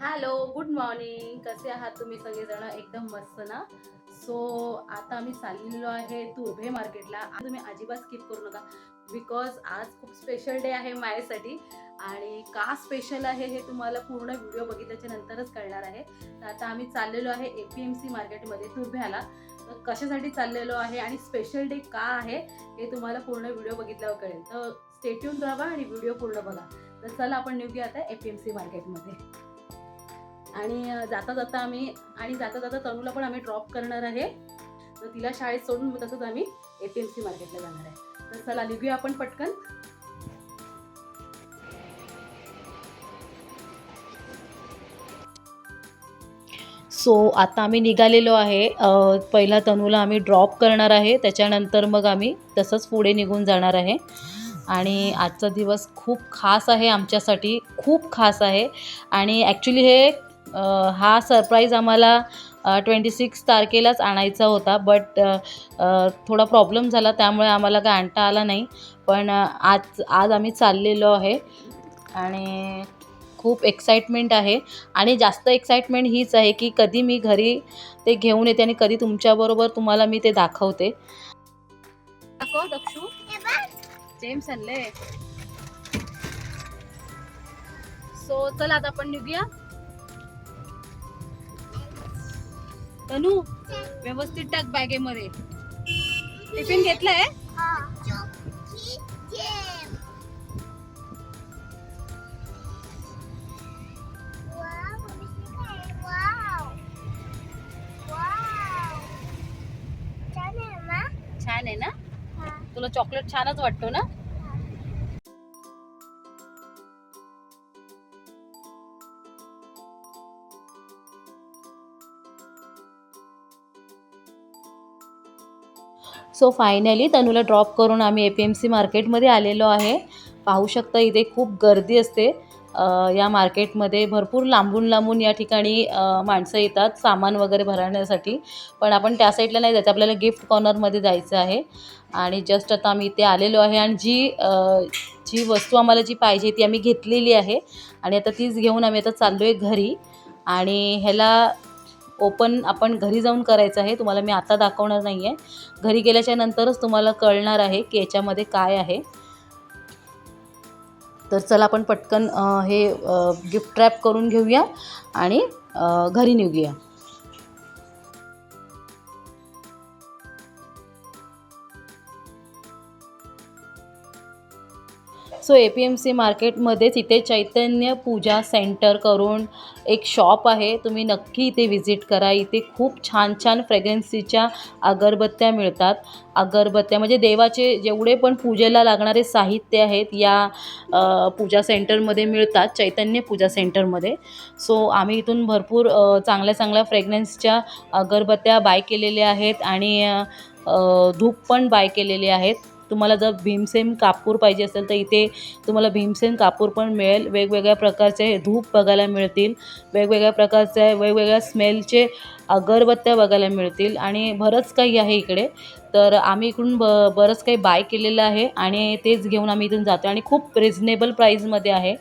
Hello good morning कसे आहात तुम्ही सगळेजण? एकदम मस्त ना? सो आता आम्ही चाललेलो आहे तुर्भे मार्केटला. आज तुम्ही अजिबात स्किप करू नका. बिकॉज आज खूप स्पेशल डे आहे माझ्यासाठी. आणि का स्पेशल आहे हे तुम्हाला पूर्ण व्हिडिओ बघितल्याच्या नंतरच कळणार आहे. तर आता आम्ही चाललेलो आहे ए पी एम सी मार्केटमध्ये तुर्भ्याला तर कशासाठी चाललेलो आहे आणि स्पेशल डे का आहे हे तुम्हाला पूर्ण व्हिडिओ बघितल्यावर कळेल. तर स्टेट्यून राहा आणि व्हिडिओ पूर्ण बघा. तर चला आपण निघूया आता ए पी एम सी मार्केटमध्ये आणि जाता जाता आम्ही आणि जाता जाता तनूला पण आम्ही ड्रॉप करणार आहे. तर तिला शाळेत सोडून मग तसंच आम्ही ए पी एम सी मार्केटला जाणार आहे. तर चला निघूया आपण पटकन. सो आता आम्ही निघालेलो आहे. पहिला तनूला आम्ही ड्रॉप करणार आहे. त्याच्यानंतर मग आम्ही तसंच पुढे निघून जाणार आहे. आणि आजचा दिवस खूप खास आहे आमच्यासाठी. खूप खास आहे. आणि ॲक्च्युली हे हा सरप्राईज आम्हाला ट्वेंटी सिक्स तारखेलाच आणायचा होता बट थोडा प्रॉब्लेम झाला त्यामुळे आम्हाला काय आणता आला नाही. पण आज आज आम्ही चाललेलो आहे आणि खूप एक्साइटमेंट आहे. आणि जास्त एक्साइटमेंट हीच आहे की कधी मी घरी ते घेऊन येते आणि कधी तुमच्याबरोबर तुम्हाला मी ते दाखवते. सो चला आता आपण निघूया. तनू व्यवस्थित टाक बॅगेमध्ये. टिफिन घेतलाय छान आहे ना? तुला चॉकलेट छानच वाटतो ना? सो फायनली तनूला ड्रॉप करून आम्ही ए पी एम सी मार्केटमध्ये आलेलो आहे. पाहू शकता इथे खूप गर्दी असते. या मार्केटमध्ये भरपूर लांबून लांबून या ठिकाणी माणसं येतात सामान वगैरे भरण्यासाठी. पण आपण त्या साईडला नाही जायचं. आपल्याला गिफ्ट कॉर्नरमध्ये जायचं आहे. आणि जस्ट आता आम्ही इथे आलेलो आहे आणि जी जी वस्तू आम्हाला जी पाहिजे ती आम्ही घेतलेली आहे. आणि आता तीच घेऊन आम्ही आता चाललो आहे घरी. आणि ह्याला ओपन आपण घरी जाऊन करायचं आहे तुम्हाला मी आता दाखवणार नाही आहे घरी गेल्याच्या नंतरच तुम्हाला कळणार आहे की याच्यामध्ये काय आहे. तर चला आपण पटकन हे गिफ्ट रॅप करून घेऊया आणि घरी निघूया. So A P M C मार्केटमध्येच इथे चैतन्य पूजा सेंटर करून एक शॉप आहे. तुम्ही नक्की इथे व्हिजिट करा. इथे खूप छान छान फ्रेग्रन्सीच्या अगरबत्त्या मिळतात. अगरबत्त्या म्हणजे देवाचे जेवढे पण पूजेला लागणारे साहित्य आहेत या पूजा सेंटरमध्ये मिळतात चैतन्य पूजा सेंटरमध्ये. सो आम्ही इथून भरपूर चांगल्या चांगल्या फ्रेग्रन्सच्या अगरबत्त्या बाय केलेल्या आहेत आणि धूप पण बाय केलेले आहेत. तुम्हाला जर भीमसेन कापूर पाहिजे असेल तर इथे तुम्हाला भीमसेन कापूर पण मिळेल. वेगवेगळ्या प्रकारचे धूप बघायला मिळतील. वेगवेगळ्या प्रकारचे वेगवेगळ्या स्मेलचे अगरबत्त्या बघायला मिळतील. आणि बरंच काही आहे इकडे. तर आम्ही इकडून ब बरंच काही बाय केलेलं आहे. आणि तेच घेऊन आम्ही इथून जातो आणि खूप रिझनेबल प्राईजमध्ये आहे.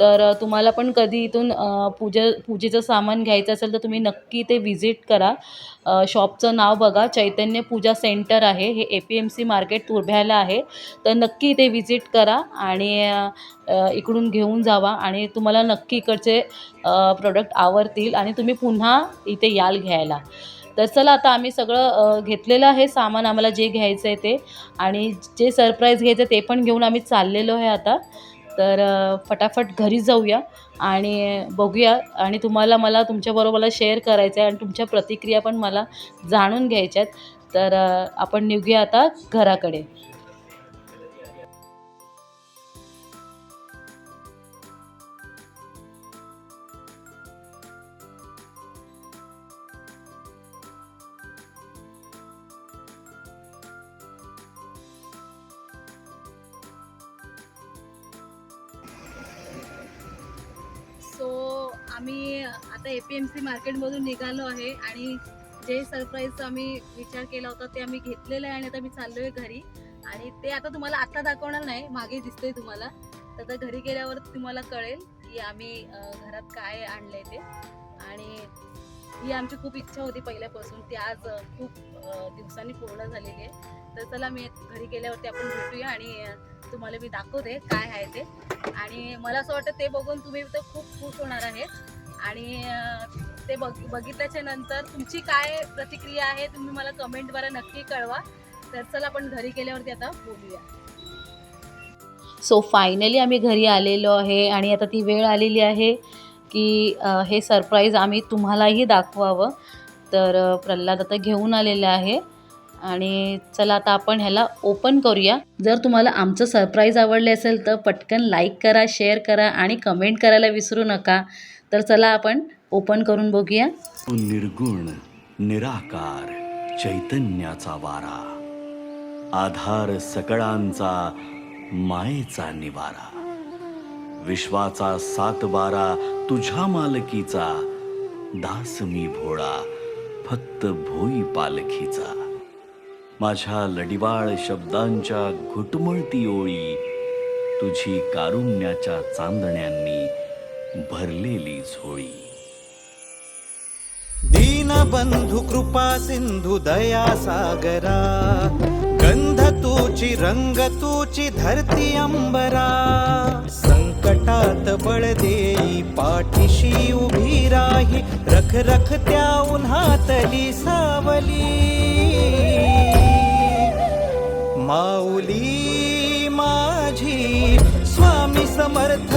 तर तुम्हाला पण कधी इथून पूजे पूजा पूजेचं सामान घ्यायचं असेल तर तुम्ही नक्की ते व्हिजिट करा. शॉपचं नाव बघा. चैतन्य पूजा सेंटर आहे. हे A P M C market तुर्भ्याला आहे. तर नक्की ते व्हिजिट करा आणि इकडून घेऊन जावा आणि तुम्हाला नक्की इकडचे प्रोडक्ट आवडतील आणि तुम्ही पुन्हा इथे याल घ्यायला. तर चला आता आम्ही सगळं घेतलेलं आहे सामान. आम्हाला जे घ्यायचं आहे ते. आणि जे सरप्राईज घ्यायचं आहे ते पण घेऊन आम्ही चाललेलो आहे आता. तर फटाफट घरी जाऊया आणि बघूया आणि तुम्हाला मला तुमच्याबरोबर शेअर करायचं आहे आणि तुमच्या प्रतिक्रिया पण मला जाणून घ्यायच्या आहेत तर आपण निघूया आता घराकडे. आम्ही आता ए पी एम सी मार्केटमधून निघालो आहे आणि जे सरप्राईज आम्ही विचार केला होता ते आम्ही घेतलेलं आहे आणि आता मी चाललोय घरी. आणि ते आता तुम्हाला आत्ता दाखवणार नाही मागे दिसतोय तुम्हाला. तर आता घरी गेल्यावर तुम्हाला कळेल की आम्ही घरात काय आणलंय ते. आणि ही आमची खूप इच्छा होती पहिल्यापासून. ती आज खूप दिवसांनी पूर्ण झालेली आहे. तर चला मी घरी गेल्यावरती आपण भेटूया आणि तुम्हाला मी दाखवते काय आहे ते. आणि मला असं वाटतं ते बघून तुम्ही तर खूप खुश होणार आहे आणि ते बघ बघितल्याच्या नंतर तुमची काय प्रतिक्रिया आहे तुम्ही मला कमेंटद्वारे नक्की कळवा. तर चला आपण घरी गेल्यावरती आता बोलूया. सो फायनली आम्ही घरी आलेलो आहे आणि आता ती वेळ आलेली आहे की हे सरप्राईज आम्ही तुम्हालाही दाखवावं. तर प्रल्हाद आता घेऊन आलेलं आहे. आणि चला आता आपण ह्याला ओपन करूया. जर तुम्हाला आमचं सरप्राईज आवडले असेल तर पटकन लाईक करा शेअर करा आणि कमेंट करायला विसरू नका. तर चला आपण ओपन करून बघूया. निर्गुण निराकार चैतन्याचा वारा. आधार सकळांचा मायेचा निवारा. विश्वाचा सात बारा तुझ्या मालकीचा. दास मी भोळा फक्त भोई पालखीचा. माझ्या लडिवाळ शब्दांच्या घुटमळती ओळी तुझी कारुण्याच्या चांदण्यांनी भरलेली झोळी. दीनबंधु कृपा सिंधु दया सागरा गंध तूची रंग तूची धरती अंबरा. संकटात बळ देई पाठीशी उभी राही रख रख त्या उन्हातली सावली. माऊली माझी स्वामी समर्थ